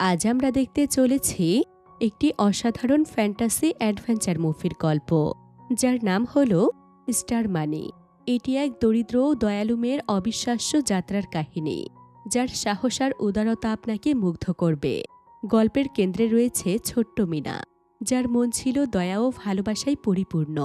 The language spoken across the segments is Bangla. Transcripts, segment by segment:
আজ আমরা দেখতে চলেছি একটি অসাধারণ ফ্যান্টাসি অ্যাডভেঞ্চার মুভির গল্প, যার নাম হল স্টার মানি। এটি এক দরিদ্র দয়ালু মেয়ের অবিশ্বাস্য যাত্রার কাহিনী, যার সাহস আর উদারতা আপনাকে মুগ্ধ করবে। গল্পের কেন্দ্রে রয়েছে ছোট্ট মিনা, যার মন ছিল দয়া ও ভালোবাসায় পরিপূর্ণ।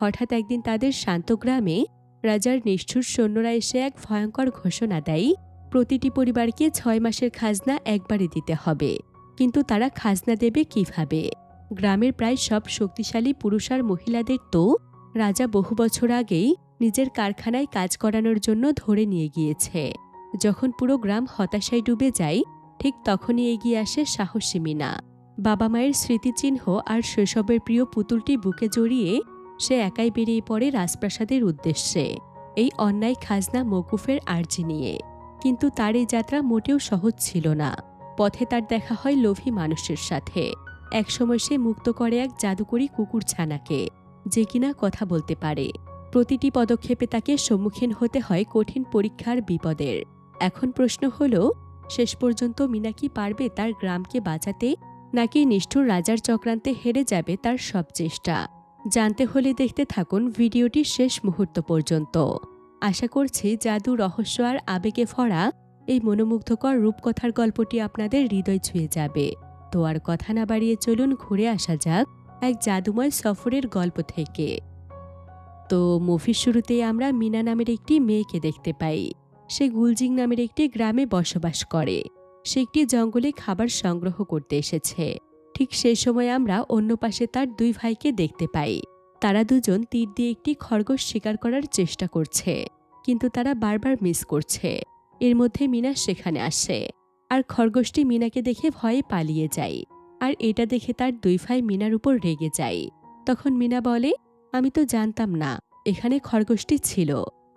হঠাৎ একদিন তাদের শান্ত গ্রামে রাজার নিষ্ঠুর সৈন্যরা এসে এক ভয়ঙ্কর ঘোষণা দেয় প্রতিটি পরিবারকে ছয় মাসের খাজনা একবারে দিতে হবে। কিন্তু তারা খাজনা দেবে কীভাবে? গ্রামের প্রায় সব শক্তিশালী পুরুষ আর মহিলাদের তো রাজা বহু বছর আগেই নিজের কারখানায় কাজ করানোর জন্য ধরে নিয়ে গিয়েছে। যখন পুরো গ্রাম হতাশায় ডুবে যায়, ঠিক তখনই এগিয়ে আসে সাহসী মিনা। বাবা মায়ের স্মৃতিচিহ্ন আর শৈশবের প্রিয় পুতুলটি বুকে জড়িয়ে সে একাই বেরিয়ে পড়ে রাজপ্রাসাদের উদ্দেশ্যে। এই অন্যায় খাজনা মকুফের আর্জি নিয়ে। কিন্তু তার এই যাত্রা মোটেও সহজ ছিল না। পথে তার দেখা হয় লোভী মানুষের সাথে। একসময় সে মুক্ত করে এক জাদুকরী কুকুর ছানাকে, যে কিনা কথা বলতে পারে। প্রতিটি পদক্ষেপে তাকে সম্মুখীন হতে হয় কঠিন পরীক্ষার বিপদের। এখন প্রশ্ন হল, শেষ পর্যন্ত মিনা কি পারবে তার গ্রামকে বাঁচাতে, নাকি নিষ্ঠুর রাজার চক্রান্তে হেরে যাবে তার সব চেষ্টা? জানতে হলে দেখতে থাকুন ভিডিওটির শেষ মুহূর্ত পর্যন্ত। আশা করছি জাদু, রহস্য আর আবেগে ভরা এই মনোমুগ্ধকর রূপকথার গল্পটি আপনাদের হৃদয় ছুঁয়ে যাবে। তো আর কথা না বাড়িয়ে চলুন ঘুরে আসা যাক এক জাদুময় সফরের গল্প থেকে। তো মুভির শুরুতেই আমরা মিনা নামের একটি মেয়েকে দেখতে পাই। সে গুলজিং নামের একটি গ্রামে বসবাস করে। সে একটি জঙ্গলে খাবার সংগ্রহ করতে এসেছে। ঠিক সেই সময় আমরা অন্য পাশে তার দুই ভাইকে দেখতে পাই। তারা দুজন তীর দিয়ে একটি খরগোশ শিকার করার চেষ্টা করছে, কিন্তু তারা বারবার মিস করছে। এর মধ্যে মিনা সেখানে আসে, আর খরগোশটি মিনাকে দেখে ভয়ে পালিয়ে যায়, আর এটা দেখে তার দুই ভাই মিনার উপর রেগে যায়। তখন মিনা বলে, আমি তো জানতাম না, এখানে খরগোশটি ছিল।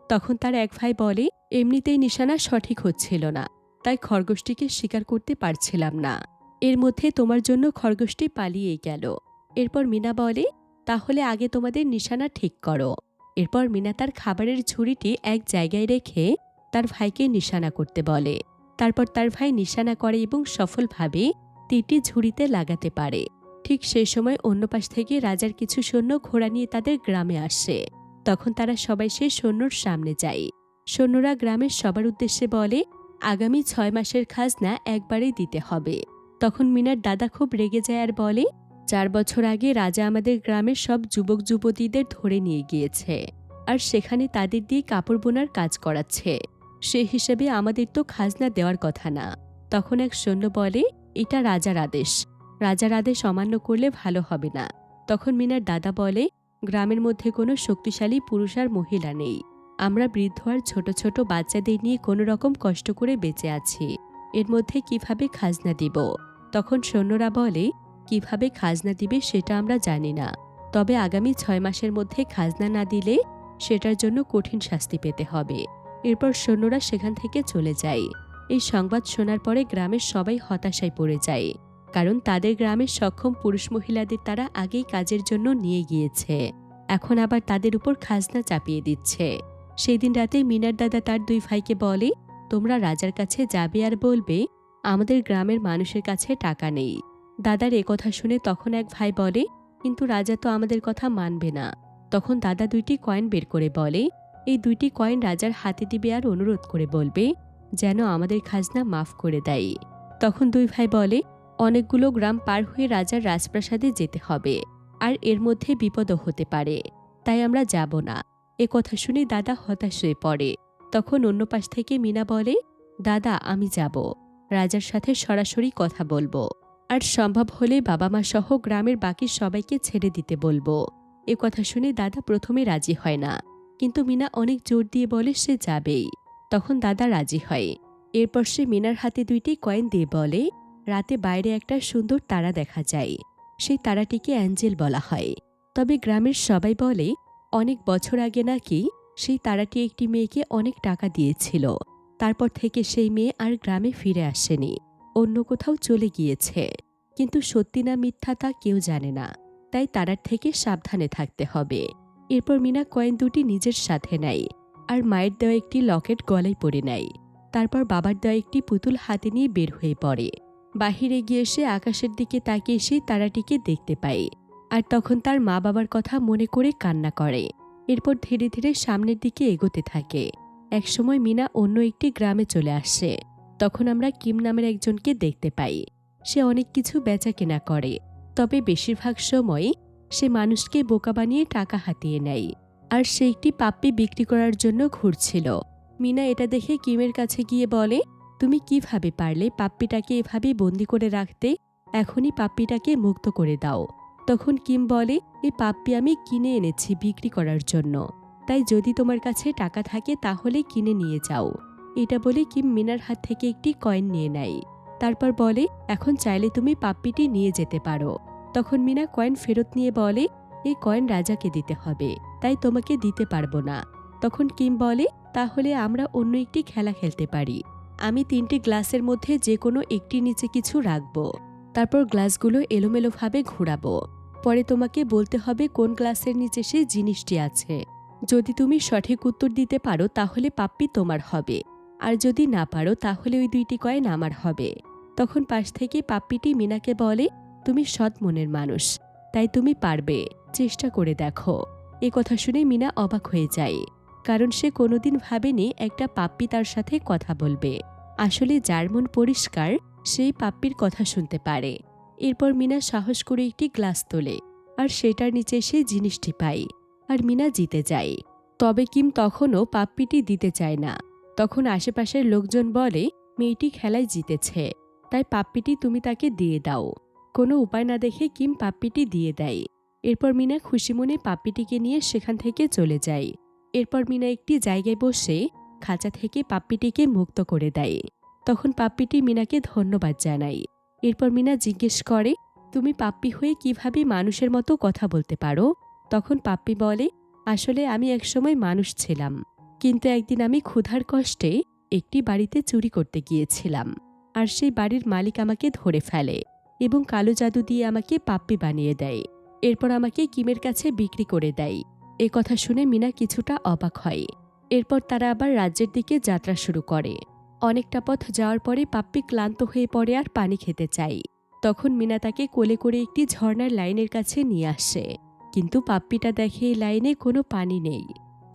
তখন তার এক ভাই বলে, এমনিতেই নিশানা সঠিক হচ্ছিল না, তাই খরগোশটিকে শিকার করতে পারছিলাম না। এর মধ্যে তোমার জন্য খরগোশটি পালিয়ে গেল। এরপর মিনা বলে তাহলে আগে তোমাদের নিশানা ঠিক করো। এরপর মিনা তার খাবারের ঝুড়িটি এক জায়গায় রেখে তার ভাইকে নিশানা করতে বলে। তারপর তার ভাই নিশানা করে এবং সফলভাবে তীরটি ঝুড়িতে লাগাতে পারে। ঠিক সেই সময় অন্য পাশ থেকে রাজার কিছু সৈন্য ঘোড়া নিয়ে তাদের গ্রামে আসে। তখন তারা সবাই সেই সৈন্যর সামনে যায়। সৈন্যরা গ্রামের সবার উদ্দেশ্যে বলে, আগামী ছয় মাসের খাজনা একবারেই দিতে হবে। তখন মিনার দাদা খুব রেগে যায় আর বলে চার বছর আগে রাজা আমাদের গ্রামের সব যুবক যুবতীদের ধরে নিয়ে গিয়েছে। আর সেখানে তাদের দিয়ে কাপড় বোনার কাজ করাচ্ছে। সে হিসেবে আমাদের তো খাজনা দেওয়ার কথা না। তখন এক সৈন্য বলে, এটা রাজার আদেশ। রাজার আদেশ অমান্য করলে ভালো হবে না। তখন মিনার দাদা বলে, গ্রামের মধ্যে কোনো শক্তিশালী পুরুষ আর মহিলা নেই। আমরা বৃদ্ধ আর ছোট ছোট বাচ্চাদের নিয়ে কোনো রকম কষ্ট করে বেঁচে আছি। এর মধ্যে কীভাবে খাজনা দিব? তখন সৈন্যরা বলে কীভাবে খাজনা দিবে সেটা আমরা জানি না। তবে আগামী ছয় মাসের মধ্যে খাজনা না দিলে সেটার জন্য কঠিন শাস্তি পেতে হবে। এরপর সৈন্যরা সেখান থেকে চলে যায়। এই সংবাদ শোনার পরে গ্রামের সবাই হতাশায় পড়ে যায়। কারণ তাদের গ্রামের সক্ষম পুরুষ মহিলাদের তারা আগেই কাজের জন্য নিয়ে গিয়েছে। এখন আবার তাদের উপর খাজনা চাপিয়ে দিচ্ছে। সেই দিন রাতে মিনার দাদা তার দুই ভাইকে বলে, তোমরা রাজার কাছে যাবে আর বলবে, আমাদের গ্রামের মানুষের কাছে টাকা নেই। দাদার এ কথা শুনে তখন এক ভাই বলে, কিন্তু রাজা তো আমাদের কথা মানবে না। তখন দাদা দুইটি কয়েন বের করে বলে, এই দুইটি কয়েন রাজার হাতে দিবে আর অনুরোধ করে বলবে, যেন আমাদের খাজনা মাফ করে দেয়। তখন দুই ভাই বলে, অনেকগুলো গ্রাম পার হয়ে রাজার রাজপ্রাসাদে যেতে হবে, আর এর মধ্যে বিপদও হতে পারে, তাই আমরা যাব না। এ কথা শুনে দাদা হতাশ হয়ে পড়ে। তখন অন্য পাশ থেকে মিনা বলে, দাদা, আমি যাব। রাজার সাথে সরাসরি কথা বলব। আর সম্ভব হলে বাবা মা সহ গ্রামের বাকি সবাইকে ছেড়ে দিতে বলব। এ কথা শুনে দাদা প্রথমে রাজি হয় না। কিন্তু মিনা অনেক জোর দিয়ে বলে সে যাবেই। তখন দাদা রাজি হয়। এরপর সে মিনার হাতে দুইটি কয়েন দিয়ে বলে, রাতে বাইরে একটা সুন্দর তারা দেখা যায়। সেই তারাটিকে অ্যাঞ্জেল বলা হয়। তবে গ্রামের সবাই বলে, অনেক বছর আগে নাকি সেই তারাটি একটি মেয়েকে অনেক টাকা দিয়েছিল। তারপর থেকে সেই মেয়ে আর গ্রামে ফিরে আসেনি। অন্য কোথাও চলে গিয়েছে। কিন্তু সত্যি না মিথ্যা তা কেউ জানে না। তাই তারার থেকে সাবধানে থাকতে হবে। এরপর মিনা কয়েন দুটি নিজের সাথে নেয় আর মায়ের দেওয়া একটি লকেট গলায় পরে নেয়। তারপর বাবার দেওয়া একটি পুতুল হাতে নিয়ে বের হয়ে পড়ে। বাহিরে গিয়ে সে আকাশের দিকে তাকিয়ে সেই তারাটিকে দেখতে পায় আর তখন তার মা বাবার কথা মনে করে কান্না করে। এরপর ধীরে ধীরে সামনের দিকে এগোতে থাকে। একসময় মিনা অন্য একটি গ্রামে চলে আসে। তখন আমরা কিম নামের একজনকে দেখতে পাই। সে অনেক কিছু বেচা কেনা করে, তবে বেশিরভাগ সময় সে মানুষকে বোকা বানিয়ে টাকা হাতিয়ে নেয়। আর সে একটি পাপ্পি বিক্রি করার জন্য ঘুরছিল। মিনা এটা দেখে কিমের কাছে গিয়ে বলে, তুমি কীভাবে পারলে পাপ্পিটাকে এভাবে বন্দি করে রাখতে? এখনই পাপ্পিটাকে মুক্ত করে দাও। তখন কিম বলে, এই পাপ্পি আমি কিনে এনেছি বিক্রি করার জন্য। তাই যদি তোমার কাছে টাকা থাকে তাহলে কিনে নিয়ে যাও। এটা বলে কিম মিনার হাত থেকে একটি কয়েন নিয়ে নেয়। তারপর বলে, এখন চাইলে তুমি পাপ্পিটি নিয়ে যেতে পারো। তখন মিনা কয়েন ফেরত নিয়ে বলে, এই কয়েন রাজাকে দিতে হবে, তাই তোমাকে দিতে পারব না। তখন কিম বলে, তাহলে আমরা অন্য একটি খেলা খেলতে পারি। আমি তিনটি গ্লাসের মধ্যে যে কোনো একটি নিচে কিছু রাখব। তারপর গ্লাসগুলো এলোমেলোভাবে ঘোরাবো। পরে তোমাকে বলতে হবে কোন গ্লাসের নিচে সেই জিনিসটি আছে। যদি তুমি সঠিক উত্তর দিতে পারো, তাহলে পাপ্পি তোমার হবে। আর যদি না পারো, তাহলে ওই দুইটি কয়েন আমার হবে। তখন পাশ থেকে পাপ্পিটি মিনাকে বলে, তুমি সৎ মনের মানুষ, তাই তুমি পারবে, চেষ্টা করে দেখো। এ কথা শুনে মিনা অবাক হয়ে যায়, কারণ সে কোনোদিন ভাবেনি একটা পাপ্পি তার সাথে কথা বলবে। আসলে যার মন পরিষ্কার, সেই পাপ্পির কথা শুনতে পারে। এরপর মিনা সাহস করে একটি গ্লাস তোলে, আর সেটার নিচে সে জিনিসটি পায়, আর মিনা জিতে যায়। তবে কিম তখনও পাপ্পিটি দিতে চায় না। তখন আশেপাশের লোকজন বলে, মেয়েটি খেলায় জিতেছে। তাই পাপ্পিটি তুমি তাকে দিয়ে দাও। কোনো উপায় না দেখে কিম পাপ্পিটি দিয়ে দেয়। এরপর মিনা খুশি মনে পাপ্পিটিকে নিয়ে সেখান থেকে চলে যায়। এরপর মিনা একটি জায়গায় বসে খাঁচা থেকে পাপ্পিটিকে মুক্ত করে দেয়। তখন পাপ্পিটি মিনাকে ধন্যবাদ জানায়। এরপর মিনা জিজ্ঞেস করে, তুমি পাপ্পি হয়ে কীভাবে মানুষের মতো কথা বলতে পারো? তখন পাপ্পি বলে, আসলে আমি একসময় মানুষ ছিলাম। কিন্তু একদিন আমি ক্ষুধার কষ্টে একটি বাড়িতে চুরি করতে গিয়েছিলাম। আর সেই বাড়ির মালিক আমাকে ধরে ফেলে এবং কালো জাদু দিয়ে আমাকে পাপ্পি বানিয়ে দেয়। এরপর আমাকে কিমের কাছে বিক্রি করে দেয়। এ কথা শুনে মিনা কিছুটা অবাক হয়। এরপর তারা আবার রাজ্যের দিকে যাত্রা শুরু করে। অনেকটা পথ যাওয়ার পরে পাপ্পি ক্লান্ত হয়ে পড়ে আর পানি খেতে চাই তখন মিনা তাকে কোলে করে একটি ঝর্ণার লাইনের কাছে নিয়ে আসে। কিন্তু পাপ্পিটা দেখে এই লাইনে কোনো পানি নেই।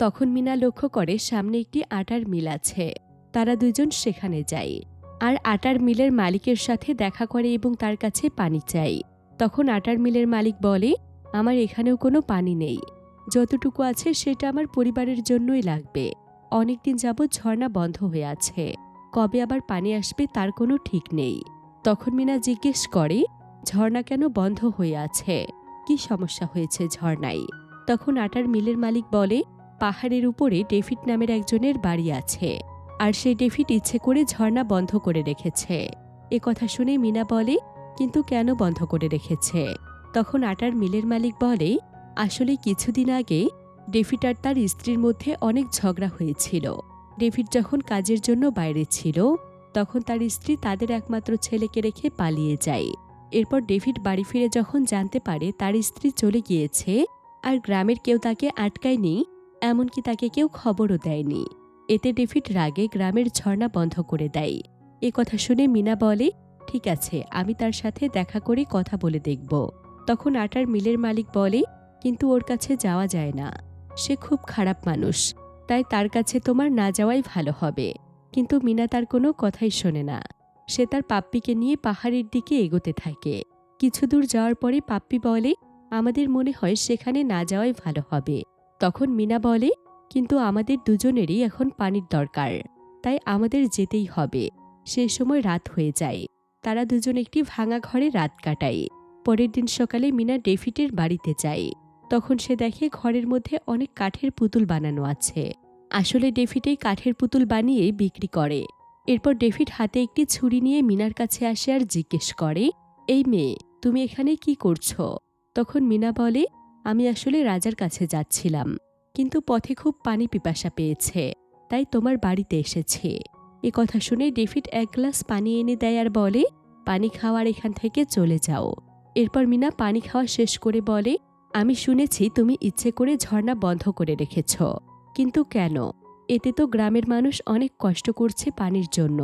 তখন মিনা লক্ষ্য করে সামনে একটি আটার মিল আছে। তারা দুজন সেখানে যায়। আর আটার মিলের মালিকের সাথে দেখা করে এবং তার কাছে পানি চাই তখন আটার মিলের মালিক বলে, আমার এখানেও কোনো পানি নেই। যতটুকু আছে সেটা আমার পরিবারের জন্যই লাগবে। অনেকদিন যাবৎ ঝর্ণা বন্ধ হয়ে আছে। কবে আবার পানি আসবে তার কোনো ঠিক নেই। তখন মিনা জিজ্ঞেস করে, ঝর্ণা কেন বন্ধ হয়ে আছে? কি সমস্যা হয়েছে ঝর্ণায়? তখন আটার মিলের মালিক বলে পাহাড়ের উপরে ডেভিড নামের একজনের বাড়ি আছে। আর সেই ডেভিড ইচ্ছে করে ঝর্ণা বন্ধ করে রেখেছে। এ কথা শুনে মিনা বলে, কিন্তু কেন বন্ধ করে রেখেছে? তখন আটার মিলের মালিক বলে, আসলে কিছুদিন আগে ডেভিড আর তার স্ত্রীর মধ্যে অনেক ঝগড়া হয়েছিল। ডেভিড যখন কাজের জন্য বাইরে ছিল, তখন তার স্ত্রী তাদের একমাত্র ছেলেকে রেখে পালিয়ে যায়। এরপর ডেভিড বাড়ি ফিরে যখন জানতে পারে তার স্ত্রী চলে গিয়েছে, আর গ্রামের কেউ তাকে আটকায়নি এমনকি তাকে কেউ খবরও দেয়নি। এতে ডেভিড রাগে গ্রামের ঝর্ণা বন্ধ করে দেয়। এ কথা শুনে মিনা বলে, ঠিক আছে, আমি তার সাথে দেখা করে কথা বলে দেখব। তখন আটার মিলের মালিক বলে, কিন্তু ওর কাছে যাওয়া যায় না। সে খুব খারাপ মানুষ, তাই তার কাছে তোমার না যাওয়াই ভালো হবে। কিন্তু মিনা তার কোনো কথাই শোনে না। সে তার পাপ্পিকে নিয়ে পাহাড়ের দিকে এগোতে থাকে। কিছু দূর যাওয়ার পরে পাপ্পি বলে, আমাদের মনে হয় সেখানে না যাওয়াই ভালো হবে। তখন মিনা বলে, কিন্তু আমাদের দুজনেরই এখন পানির দরকার। তাই আমাদের যেতেই হবে। সে সময় রাত হয়ে যায়। তারা দুজন একটি ভাঙা ঘরে রাত কাটায়। পরের দিন সকালে মিনা ডেভিডের বাড়িতে যায়। তখন সে দেখে ঘরের মধ্যে অনেক কাঠের পুতুল বানানো আছে। আসলে ডেভিড এই কাঠের পুতুল বানিয়ে বিক্রি করে। এরপর ডেভিড হাতে একটি ছুরি নিয়ে মিনার কাছে আসে আর জিজ্ঞেস করে, এই মেয়ে, তুমি এখানে কি করছ? তখন মিনা বলে আমি আসলে রাজার কাছে যাচ্ছিলাম, কিন্তু পথে খুব পানি পিপাসা পেয়েছে, তাই তোমার বাড়িতে এসেছে। এ কথা শুনে ডেভিড এক গ্লাস পানি এনে দেয় আর বলে, পানি খাওয়ার এখান থেকে চলে যাও। এরপর মিনা পানি খাওয়া শেষ করে বলে, আমি শুনেছি তুমি ইচ্ছে করে ঝর্ণা বন্ধ করে রেখেছ, কিন্তু কেন? এতে তো গ্রামের মানুষ অনেক কষ্ট করছে পানির জন্য।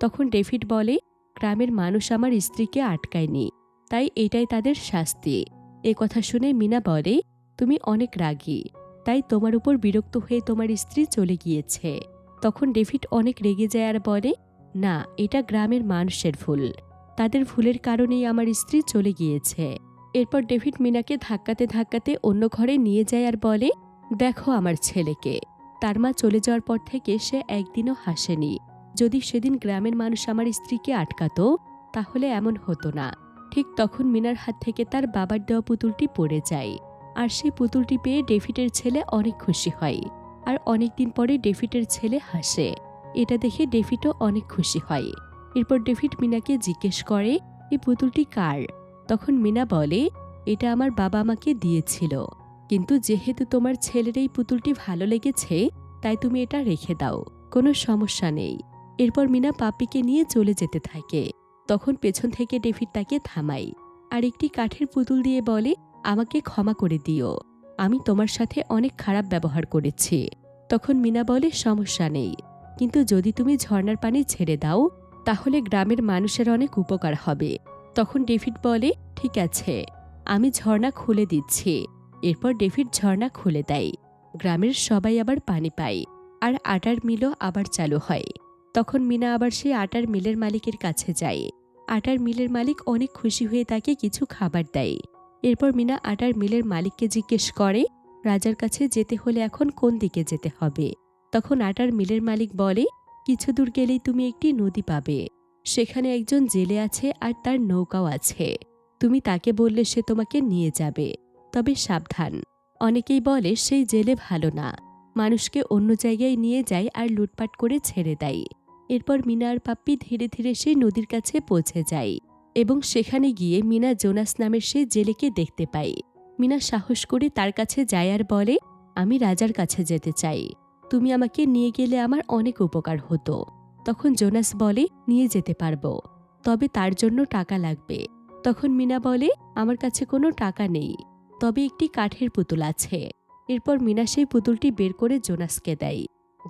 তখন ডেভিড বলে, গ্রামের মানুষ আমার স্ত্রীকে আটকায়নি, তাই এটাই তাদের শাস্তি। এ কথা শুনে মিনা বলে, তুমি অনেক রাগী। তাই তোমার উপর বিরক্ত হয়ে তোমার স্ত্রী চলে গিয়েছে। তখন ডেভিড অনেক রেগে যায় আর বলে, না, এটা গ্রামের মানুষের ভুল। তাদের ভুলের কারণেই আমার স্ত্রী চলে গিয়েছে। এরপর ডেভিড মিনাকে ধাক্কাতে ধাক্কাতে অন্য ঘরে নিয়ে যায় আর বলে, দেখো আমার ছেলেকে। তার মা চলে যাওয়ার পর থেকে সে একদিনও হাসেনি। যদি সেদিন গ্রামের মানুষ আমার স্ত্রীকে আটকাতো, তাহলে এমন হতো না। ঠিক তখন মিনার হাত থেকে তার বাবার দেওয়া পুতুলটি পড়ে যায়। আর সেই পুতুলটি পেয়ে ডেভিডের ছেলে অনেক খুশি হয়। আর অনেকদিন পরে ডেভিডের ছেলে হাসে। এটা দেখে ডেভিডও অনেক খুশি হয়। এরপর ডেভিড মিনাকে জিজ্ঞেস করে, এই পুতুলটি কার? তখন মিনা বলে, এটা আমার বাবা আমাকে দিয়েছিল। কিন্তু যেহেতু তোমার ছেলের এই পুতুলটি ভালো লেগেছে, তাই তুমি এটা রেখে দাও। কোনো সমস্যা নেই। এরপর মিনা পাপিকে নিয়ে চলে যেতে থাকে। তখন পেছন থেকে ডেভিড তাকে থামাই আর একটি কাঠের পুতুল দিয়ে বলে, আমাকে ক্ষমা করে দিও। আমি তোমার সাথে অনেক খারাপ ব্যবহার করেছি। তখন মিনা বলে, সমস্যা নেই। কিন্তু যদি তুমি ঝর্ণার পানি ছেড়ে দাও, তাহলে গ্রামের মানুষের অনেক উপকার হবে। তখন ডেভিড বলে, ঠিক আছে, আমি ঝর্ণা খুলে দিচ্ছি। এরপর ডেভিড ঝর্ণা খুলে দেয়। গ্রামের সবাই আবার পানি পায়, আর আটার মিলও আবার চালু হয়। তখন মিনা আবার সেই আটার মিলের মালিকের কাছে যায়। আটার মিলের মালিক অনেক খুশি হয়ে তাকে কিছু খাবার দেয়। এরপর মিনা আটার মিলের মালিককে জিজ্ঞেস করে, রাজার কাছে যেতে হলে এখন কোন দিকে যেতে হবে? তখন আটার মিলের মালিক বলে, কিছু দূর গেলেই তুমি একটি নদী পাবে। সেখানে একজন জেলে আছে আর তার নৌকাও আছে। তুমি তাকে বললে সে তোমাকে নিয়ে যাবে। তবে সাবধান। অনেকেই বলে, সেই জেলে ভালো না। মানুষকে অন্য জায়গায় নিয়ে যায় আর লুটপাট করে ছেড়ে দেয়। এরপর মিনা আর পাপ্পি ধীরে ধীরে সেই নদীর কাছে পৌঁছে যায় এবং সেখানে গিয়ে মিনা জোনাস নামের সেই জেলেকে দেখতে পায়। মিনা সাহস করে তার কাছে যায় আর বলে, আমি রাজার কাছে যেতে চাই। তুমি আমাকে নিয়ে গেলে আমার অনেক উপকার হতো তখন জোনাস বলে, নিয়ে যেতে পারব। তবে তার জন্য টাকা লাগবে তখন মিনা বলে, আমার কাছে কোনো টাকা নেই। তবে একটি কাঠের পুতুল আছে এরপর মিনা সেই পুতুলটি বের করে জোনাসকে দেয়।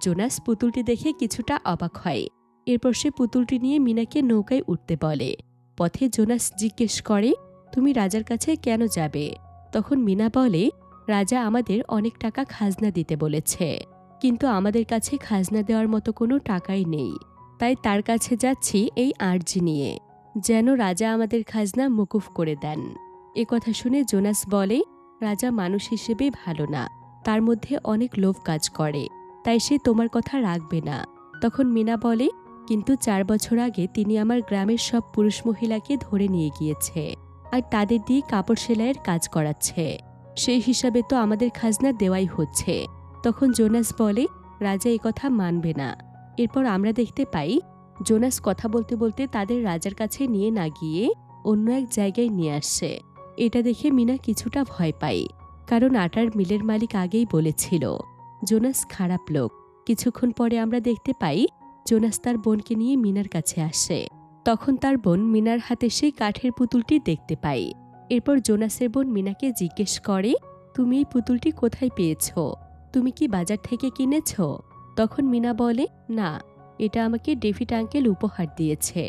জোনাস পুতুলটি দেখে কিছুটা অবাক হয়। এরপর সে পুতুলটি নিয়ে মিনাকে নৌকায় উঠতে বলে। পথে জোনাস জিজ্ঞেস করে, তুমি রাজার কাছে কেন যাবে? তখন মিনা বলে, রাজা আমাদের অনেক টাকা খাজনা দিতে বলেছে। কিন্তু আমাদের কাছে খাজনা দেওয়ার মতো কোনো টাকাই নেই। তাই তার কাছে যাচ্ছি এই আর্জি নিয়ে। যেন রাজা আমাদের খাজনা মুকুফ করে দেন। এ কথা শুনে জোনাস বলে, রাজা মানুষ হিসেবে ভালো না। তার মধ্যে অনেক লোভ কাজ করে। তাই সে তোমার কথা রাখবে না। তখন মিনা বলে, কিন্তু চার বছর আগে তিনি আমার গ্রামের সব পুরুষ মহিলাকে ধরে নিয়ে গিয়েছে আর তাদের দিয়ে কাপড় সেলাইয়ের কাজ করাচ্ছে। সেই হিসাবে তো আমাদের খাজনা দেওয়াই হচ্ছে। তখন জোনাস বলে, রাজা এ কথা মানবে না। এরপর আমরা দেখতে পাই, জোনাস কথা বলতে বলতে তাদের রাজার কাছে নিয়ে না গিয়ে অন্য এক জায়গায় নিয়ে আসছে। এটা দেখে মিনা কিছুটা ভয় পায়, কারণ আটার মিলের মালিক আগেই বলেছিল জোনাস খারাপ লোক। কিছুক্ষণ পরে আমরা দেখতে পাই, জোনাস তার বোনকে নিয়ে মিনার কাছে আসে। তখন তার বোন মিনার হাতে সেই কাঠের পুতুলটি দেখতে পাই। এরপর জোনাসের বোন মিনাকে জিজ্ঞেস করে, তুমি এই পুতুলটি কোথায় পেয়েছ? তুমি কি বাজার থেকে কিনেছ? তখন মিনা বলে, না, এটা আমাকে ডেভিড আঙ্কেল উপহার দিয়েছে।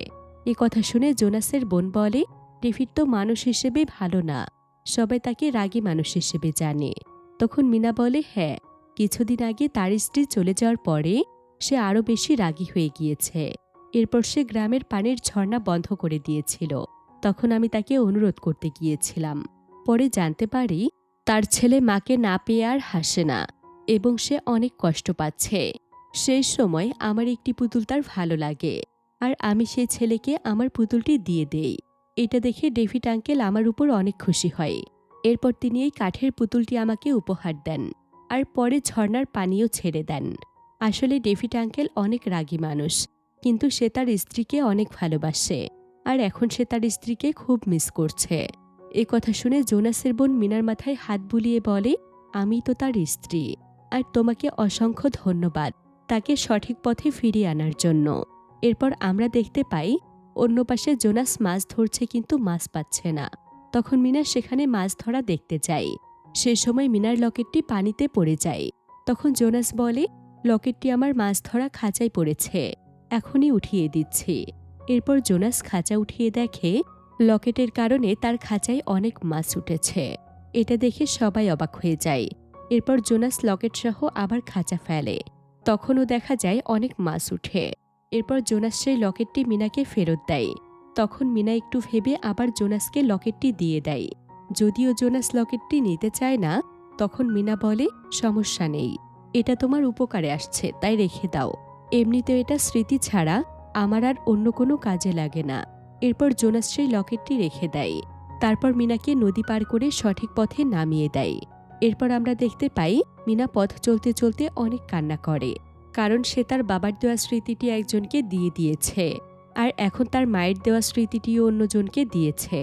এ কথা শুনে জোনাসের বোন বলে, ডেভিড তো মানুষ হিসেবে ভালো না, সবাই তাকে রাগী মানুষ হিসেবে জানে। তখন মিনা বলে হ্যাঁ কিছুদিন আগে তার স্ত্রী চলে যাওয়ার পরে সে আরও বেশি রাগী হয়ে গিয়েছে। এরপর সে গ্রামের পানির ঝর্ণা বন্ধ করে দিয়েছিল। তখন আমি তাকে অনুরোধ করতে গিয়েছিলাম। পরে জানতে পারি তার ছেলে মাকে না পেয়ে আর হাসে না এবং সে অনেক কষ্ট পাচ্ছে। সেই সময় আমার একটি পুতুল তার ভালো লাগে আর আমি সেই ছেলেকে আমার পুতুলটি দিয়ে দেই। এটা দেখে ডেভিড আঙ্কেল আমার উপর অনেক খুশি হয়। এরপর তিনি এই কাঠের পুতুলটি আমাকে উপহার দেন। আর পরে ঝর্ণার পানিও ছেড়ে দেন। আসলে ডেভিড আঙ্কেল অনেক রাগী মানুষ, কিন্তু সে তার স্ত্রীকে অনেক ভালোবাসে, আর এখন সে তার স্ত্রীকে খুব মিস করছে। এ কথা শুনে জোনাসের বোন মিনার মাথায় হাত বুলিয়ে বলে, আমি তো তার স্ত্রী, আর তোমাকে অসংখ্য ধন্যবাদ তাকে সঠিক পথে ফিরিয়ে আনার জন্য। এরপর আমরা দেখতে পাই, অন্য পাশে জোনাস মাছ ধরছে কিন্তু মাছ পাচ্ছে না। তখন মিনা সেখানে মাছ ধরা দেখতে যায়। সে সময় মিনার লকেটটি পানিতে পড়ে যায়। তখন জোনাস বলে, লকেটটি আমার মাছ ধরা খাঁচায় পড়েছে, এখনই উঠিয়ে দিচ্ছি। এরপর জোনাস খাঁচা উঠিয়ে দেখে, লকেটের কারণে তার খাঁচায় অনেক মাছ উঠেছে। এটা দেখে সবাই অবাক হয়ে যায়। এরপর জোনাস লকেট সহ আবার খাঁচা ফেলে। তখনও দেখা যায় অনেক মাছ উঠে। এরপর জোনাস সেই লকেটটি মিনাকে ফেরত দেয়। তখন মিনা একটু ভেবে আবার জোনাসকে লকেটটি দিয়ে দেয়। যদিও জোনাস লকেটটি নিতে চায় না, তখন মিনা বলে, সমস্যা নেই। এটা তোমার উপকারে আসছে, তাই রেখে দাও। এমনিতে এটা স্মৃতি ছাড়া আমার আর অন্য কোনো কাজে লাগে না। এরপর জোনাস সেই লকেটটি রেখে দেয়। তারপর মিনাকে নদী পার করে সঠিক পথে নামিয়ে দেয়। এরপর আমরা দেখতে পাই, মিনা পথ চলতে চলতে অনেক কান্না করে, কারণ সে তার বাবার দেওয়া স্মৃতিটি একজনকে দিয়ে দিয়েছে, আর এখন তার মায়ের দেওয়া স্মৃতিটিও অন্যজনকে দিয়েছে।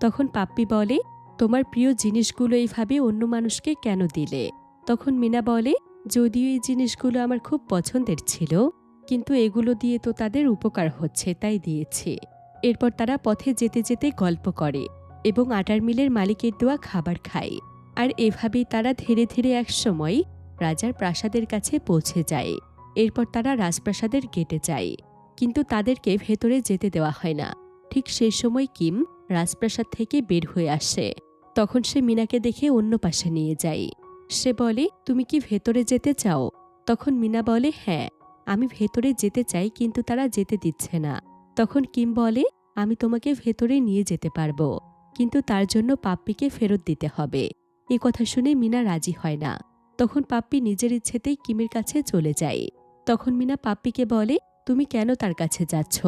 তখন পাপ্পি বলে তোমার প্রিয় জিনিসগুলো এইভাবে অন্য মানুষকে কেন দিলে? তখন মিনা বলে, যদিও এই জিনিসগুলো আমার খুব পছন্দের ছিল, কিন্তু এগুলো দিয়ে তো তাদের উপকার হচ্ছে, তাই দিয়েছি। এরপর তারা পথে যেতে যেতে গল্প করে এবং আটার মিলের মালিকের দেওয়া খাবার খায়। আর এভাবেই তারা ধীরে ধীরে একসময় রাজার প্রাসাদের কাছে পৌঁছে যায়। এরপর তারা রাজপ্রাসাদের গেটে যায়। কিন্তু তাদেরকে ভেতরে যেতে দেওয়া হয় না। ঠিক সেই সময় কিম রাজপ্রাসাদ থেকে বের হয়ে আসে। তখন সে মিনাকে দেখে অন্য পাশে নিয়ে যায়। সে বলে, তুমি কি ভেতরে যেতে চাও? তখন মিনা বলে হ্যাঁ আমি ভেতরে যেতে চাই, কিন্তু তারা যেতে দিচ্ছে না। তখন কিম বলে, আমি তোমাকে ভেতরে নিয়ে যেতে পারব, কিন্তু তার জন্য পাপ্পিকে ফেরত দিতে হবে। এ কথা শুনে মিনা রাজি হয় না। তখন পাপ্পি নিজের ইচ্ছেতেই কিমের কাছে চলে যায়। তখন মিনা পাপ্পিকে বলে, তুমি কেন তার কাছে যাচ্ছ?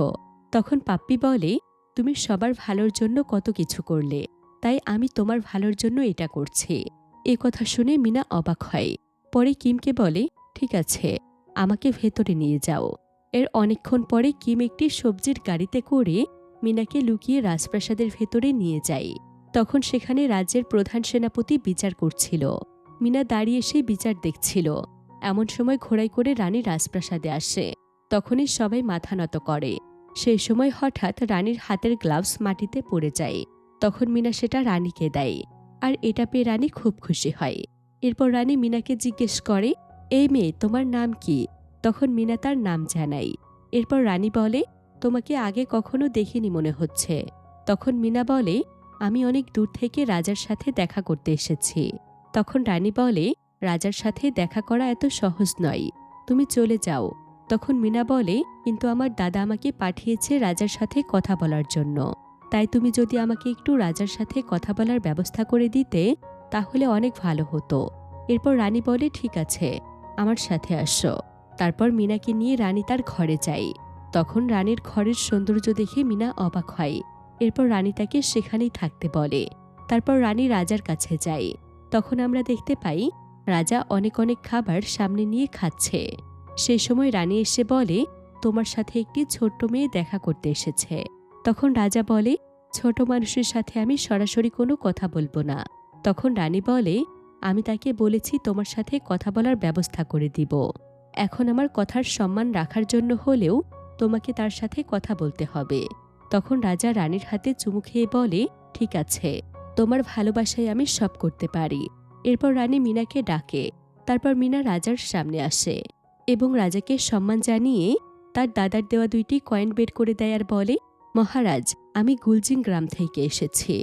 তখন পাপ্পি বলে তুমি সবার ভালোর জন্য কত কিছু করলে, তাই আমি তোমার ভালোর জন্য এটা করছি। এ কথা শুনে মিনা অবাক হয়। পরে কিমকে বলে, ঠিক আছে, আমাকে ভেতরে নিয়ে যাও। এর অনেকক্ষণ পরে কিম একটি সবজির গাড়িতে করে মিনাকে লুকিয়ে রাজপ্রাসাদের ভেতরে নিয়ে যায়। তখন সেখানে রাজ্যের প্রধান সেনাপতি বিচার করছিল। মিনা দাঁড়িয়ে সেই বিচার দেখছিল। এমন সময় ঘোড়াই করে রানী রাজপ্রাসাদে আসে। তখনই সবাই মাথা নত করে। সেই সময় হঠাৎ রানীর হাতের গ্লাভস মাটিতে পড়ে যায়। তখন মিনা সেটা রানীকে দেয়। আর এটা পেয়ে রানী খুব খুশি হয়। এরপর রানী মিনাকে জিজ্ঞেস করে, এই মেয়ে, তোমার নাম কি? তখন মিনা তার নাম জানাই এরপর রানী বলে, তোমাকে আগে কখনো দেখিনি মনে হচ্ছে। তখন মিনা বলে, আমি অনেক দূর থেকে রাজার সাথে দেখা করতে এসেছি। তখন রানী বলে, রাজার সাথে দেখা করা এত সহজ নয়। তুমি চলে যাও। তখন মিনা বলে, কিন্তু আমার দাদা আমাকে পাঠিয়েছে রাজার সাথে কথা বলার জন্য। তাই তুমি যদি আমাকে একটু রাজার সাথে কথা বলার ব্যবস্থা করে দিতে, তাহলে অনেক ভালো হতো। এরপর রানী বলে, ঠিক আছে, আমার সাথে আসো। তারপর মিনাকে নিয়ে রানী তার ঘরে যায়। তখন রানীর ঘরের সৌন্দর্য দেখে মিনা অবাক হয়। এরপর রানী তাকে সেখানেই থাকতে বলে। তারপর রানী রাজার কাছে যায়। তখন আমরা দেখতে পাই, রাজা অনেক অনেক খাবার সামনে নিয়ে খাচ্ছে। সে সময় রানী এসে বলে, তোমার সাথে একটি ছোট্ট মেয়ে দেখা করতে এসেছে। তখন রাজা বলে, ছোট মানুষের সাথে আমি সরাসরি কোনো কথা বলব না। তখন রানী বলে, আমি তাকে বলেছি তোমার সাথে কথা বলার ব্যবস্থা করে দিব। এখন আমার কথার সম্মান রাখার জন্য হলেও তোমাকে তার সাথে কথা বলতে হবে। তখন রাজা রানীর হাতে চুমু খেয়ে বলে, ঠিক আছে, তোমার ভালোবাসায় আমি সব করতে পারি। এরপর রানী মিনাকে ডাকে। তারপর মিনা রাজার সামনে আসে। এবং রাজাকে সম্মান জানিয়ে তার দাদার দেওয়া দুইটি কয়েন বের করে দেয় আর বলে, মহারাজ, আমি গুলজিং গ্রাম থেকে এসেছি।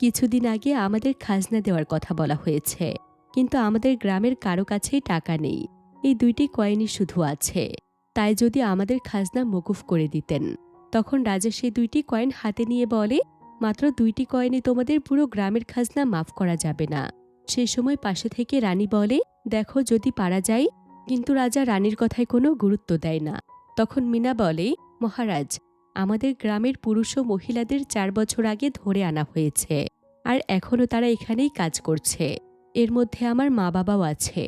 কিছুদিন আগে আমাদের খাজনা দেওয়ার কথা বলা হয়েছে, কিন্তু আমাদের গ্রামের কারও কাছেই টাকা নেই। এই দুইটি কয়েনই শুধু আছে। তাই যদি আমাদের খাজনা মকুফ করে দিতেন। তখন রাজা সেই দুইটি কয়েন হাতে নিয়ে বলে, মাত্র দুইটি কয়েনে তোমাদের পুরো গ্রামের খাজনা মাফ করা যাবে না। সেই সময় পাশে থেকে রানী বলে, দেখো, যদি পারা যায় কিন্তু রাজা রানীর কথায় কোনো গুরুত্ব দেয় না। তখন মিনা বলে, মহারাজ, আমাদের গ্রামের পুরুষ ও মহিলাদের চার বছর আগে ধরে আনা হয়েছে, আর এখনও তারা এখানেই কাজ করছে। এর মধ্যে আমার মা বাবাও আছে,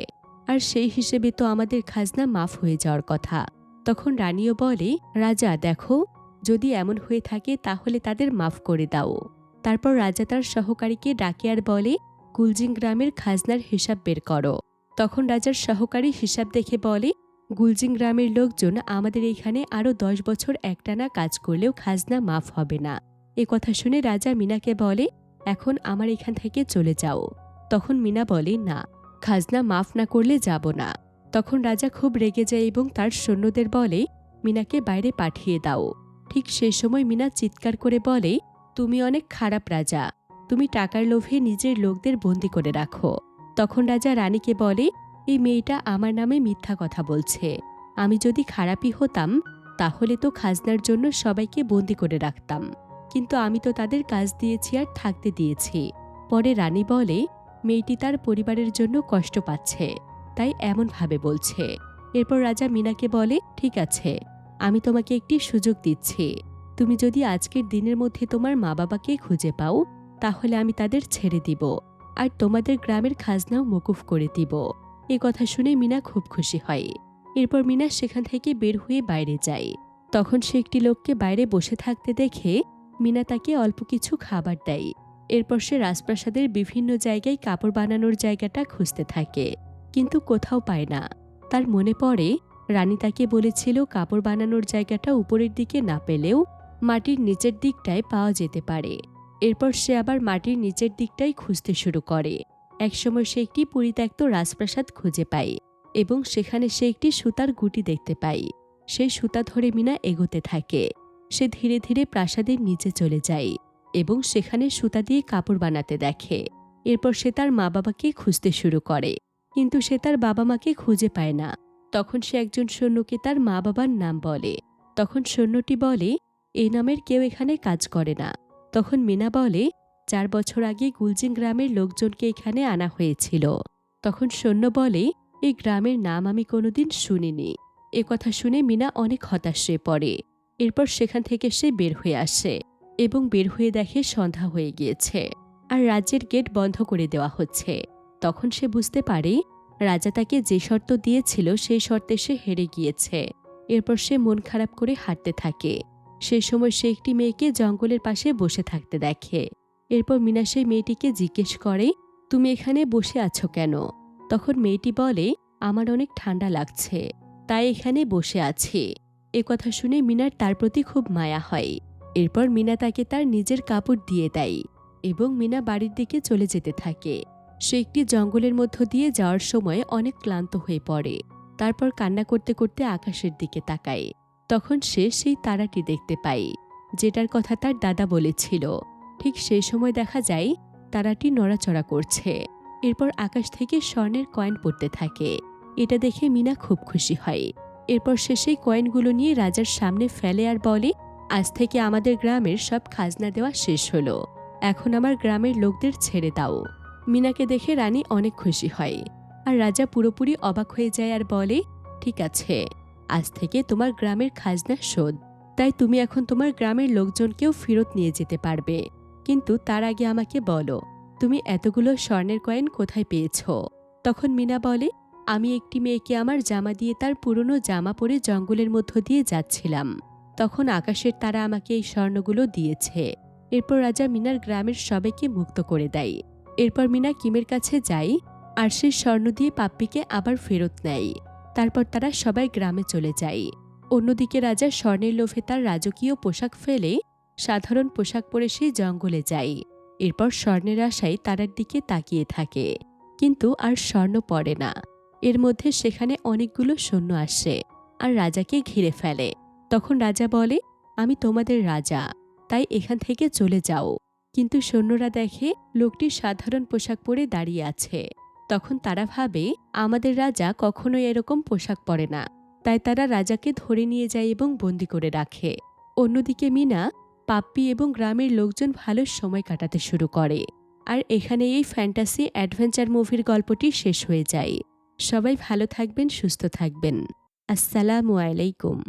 আর সেই হিসেবে তো আমাদের খাজনা মাফ হয়ে যাওয়ার কথা। তখন রানীও বলে, রাজা, দেখো, যদি এমন হয়ে থাকে তাহলে তাদের মাফ করে দাও। তারপর রাজা তার সহকারীকে ডাকে আর বলে, কুলজিং গ্রামের খাজনার হিসাব বের করো। তখন রাজার সহকারী হিসাব দেখে বলে, গুলজিং গ্রামের লোকজন আমাদের এখানে আরও দশ বছর একটানা কাজ করলেও খাজনা মাফ হবে না। এ কথা শুনে রাজা মিনাকে বলে, এখন আমার এখান থেকে চলে যাও। তখন মিনা বলে, না, খাজনা মাফ না করলে যাব না। তখন রাজা খুব রেগে যায় এবং তার সৈন্যদের বলে, মিনাকে বাইরে পাঠিয়ে দাও। ঠিক সে সময় মিনা চিৎকার করে বলে, তুমি অনেক খারাপ রাজা। তুমি টাকার লোভে নিজের লোকদের বন্দি করে রাখো। তখন রাজা রানীকে বলে, এই মেয়েটা আমার নামে মিথ্যা কথা বলছে। আমি যদি খারাপই হতাম, তাহলে তো খাজনার জন্য সবাইকে বন্দি করে রাখতাম। কিন্তু আমি তো তাদের কাজ দিয়েছি আর থাকতে দিয়েছি। পরে রানী বলে, মেয়েটি তার পরিবারের জন্য কষ্ট পাচ্ছে, তাই এমনভাবে বলছে। এরপর রাজা মিনাকে বলে, ঠিক আছে, আমি তোমাকে একটি সুযোগ দিচ্ছি। তুমি যদি আজকের দিনের মধ্যে তোমার মা বাবাকে খুঁজে পাও, তাহলে আমি তাদের ছেড়ে দিব। আর তোমাদের গ্রামের খাজনাও মকুফ করে দিব। এ কথা শুনে মিনা খুব খুশি হয়। এরপর মিনা সেখান থেকে বের হয়ে বাইরে যায়। তখন সে একটি লোককে বাইরে বসে থাকতে দেখে মিনা তাকে অল্প কিছু খাবার দেয়। এরপর সে রাজপ্রাসাদের বিভিন্ন জায়গায় কাপড় বানানোর জায়গাটা খুঁজতে থাকে, কিন্তু কোথাও পায় না। তার মনে পড়ে, রানী তাকে বলেছিল কাপড় বানানোর জায়গাটা উপরের দিকে না পেলেও মাটির নিচের দিকটায় পাওয়া যেতে পারে। এরপর সে আবার মাটির নিচের দিকটাই খুঁজতে শুরু করে। একসময় সে একটি পরিত্যক্ত রাজপ্রাসাদ খুঁজে পায় এবং সেখানে সে একটি সুতার গুটি দেখতে পায়। সেই সুতা ধরে মিনা এগোতে থাকে। সে ধীরে ধীরে প্রাসাদের নিচে চলে যায় এবং সেখানে সুতা দিয়ে কাপড় বানাতে দেখে। এরপর সে তার মা বাবাকে খুঁজতে শুরু করে। কিন্তু সে তার বাবা মাকে খুঁজে পায় না। তখন সে একজন সৈন্যকে তার মা বাবার নাম বলে। তখন সৈন্যটি বলে এই নামের কেউ এখানে কাজ করে না। তখন মিনা বলে, চার বছর আগে গুলজিং গ্রামের লোকজনকে এখানে আনা হয়েছিল। তখন সৈন্য বলে, এই গ্রামের নাম আমি কোনোদিন শুনিনি। এ কথা শুনে মিনা অনেক হতাশ হয়ে পড়ে। এরপর সেখান থেকে সে বের হয়ে আসে এবং বের হয়ে দেখে সন্ধ্যা হয়ে গিয়েছে আর রাজ্যের গেট বন্ধ করে দেওয়া হচ্ছে। তখন সে বুঝতে পারে, রাজা তাকে যে শর্ত দিয়েছিল সেই শর্তে সে হেরে গিয়েছে। এরপর সে মন খারাপ করে হাঁটতে থাকে। সেই সময় সে একটি মেয়েকে জঙ্গলের পাশে বসে থাকতে দেখে। এরপর মিনা সেই মেয়েটিকে জিজ্ঞেস করে, তুমি এখানে বসে আছো কেন? তখন মেয়েটি বলে, আমার অনেক ঠান্ডা লাগছে, তাই এখানে বসে আছি। এ কথা শুনে মিনার তার প্রতি খুব মায়া হয়। এরপর মিনা তাকে তার নিজের কাপড় দিয়ে দেয় এবং মিনা বাড়ির দিকে চলে যেতে থাকে। সে একটি জঙ্গলের মধ্য দিয়ে যাওয়ার সময় অনেক ক্লান্ত হয়ে পড়ে। তারপর কান্না করতে করতে আকাশের দিকে তাকায়। তখন সে সেই তারাটি দেখতে পায়, যেটার কথা তার দাদা বলেছিল। ঠিক সেই সময় দেখা যায়, তারাটি নড়াচড়া করছে। এরপর আকাশ থেকে স্বর্ণের কয়েন পড়তে থাকে। এটা দেখে মিনা খুব খুশি হয়। এরপর সে সেই কয়েনগুলো নিয়ে রাজার সামনে ফেলে আর বলে, আজ থেকে আমাদের গ্রামের সব খাজনা দেওয়া শেষ হলো। এখন আমার গ্রামের লোকদের ছেড়ে দাও। মিনাকে দেখে রানী অনেক খুশি হয়। আর রাজা পুরোপুরি অবাক হয়ে যায় আর বলে, ঠিক আছে। আজ থেকে তোমার গ্রামের খাজনা শোধ। তাই তুমি এখন তোমার গ্রামের লোকজনকেও ফেরত নিয়ে যেতে পারবে। কিন্তু তার আগে আমাকে বলো, তুমি এতগুলো স্বর্ণের কয়েন কোথায় পেয়েছ? তখন মিনা বলে, আমি একটি মেয়েকে আমার জামা দিয়ে তার পুরনো জামা পরে জঙ্গলের মধ্য দিয়ে যাচ্ছিলাম। তখন আকাশের তারা আমাকে এই স্বর্ণগুলো দিয়েছে। এরপর রাজা মিনার গ্রামের সবাইকে মুক্ত করে দেয়। এরপর মিনা কিমের কাছে যাই আর সে স্বর্ণ দিয়ে পাপ্পিকে আবার ফেরত নেয়। তারপর তারা সবাই গ্রামে চলে যায়। অন্যদিকে রাজা স্বর্ণের লোভে তার রাজকীয় পোশাক ফেলে সাধারণ পোশাক পরে সে জঙ্গলে যায়। এরপর স্বর্ণের আশায় তারার দিকে তাকিয়ে থাকে। কিন্তু আর স্বর্ণ পড়ে না। এর মধ্যে সেখানে অনেকগুলো সৈন্য আসে আর রাজাকে ঘিরে ফেলে। তখন রাজা বলে, আমি তোমাদের রাজা, তাই এখান থেকে চলে যাও। কিন্তু সৈন্যরা দেখে লোকটি সাধারণ পোশাক পরে দাঁড়িয়ে আছে। তখন তারা ভাবে, আমাদের রাজা কখনোই এরকম পোশাক পরে না। তাই তারা রাজাকে ধরে নিয়ে যায় এবং বন্দি করে রাখে। অন্যদিকে মিনা পাপ্পি এবং গ্রামের লোকজন ভালো সময় কাটাতে শুরু করে। আর এখানে এই ফ্যান্টাসি অ্যাডভেঞ্চার মুভির গল্পটি শেষ হয়ে যায়। সবাই ভালো থাকবেন, সুস্থ থাকবেন। আসসালামু আলাইকুম।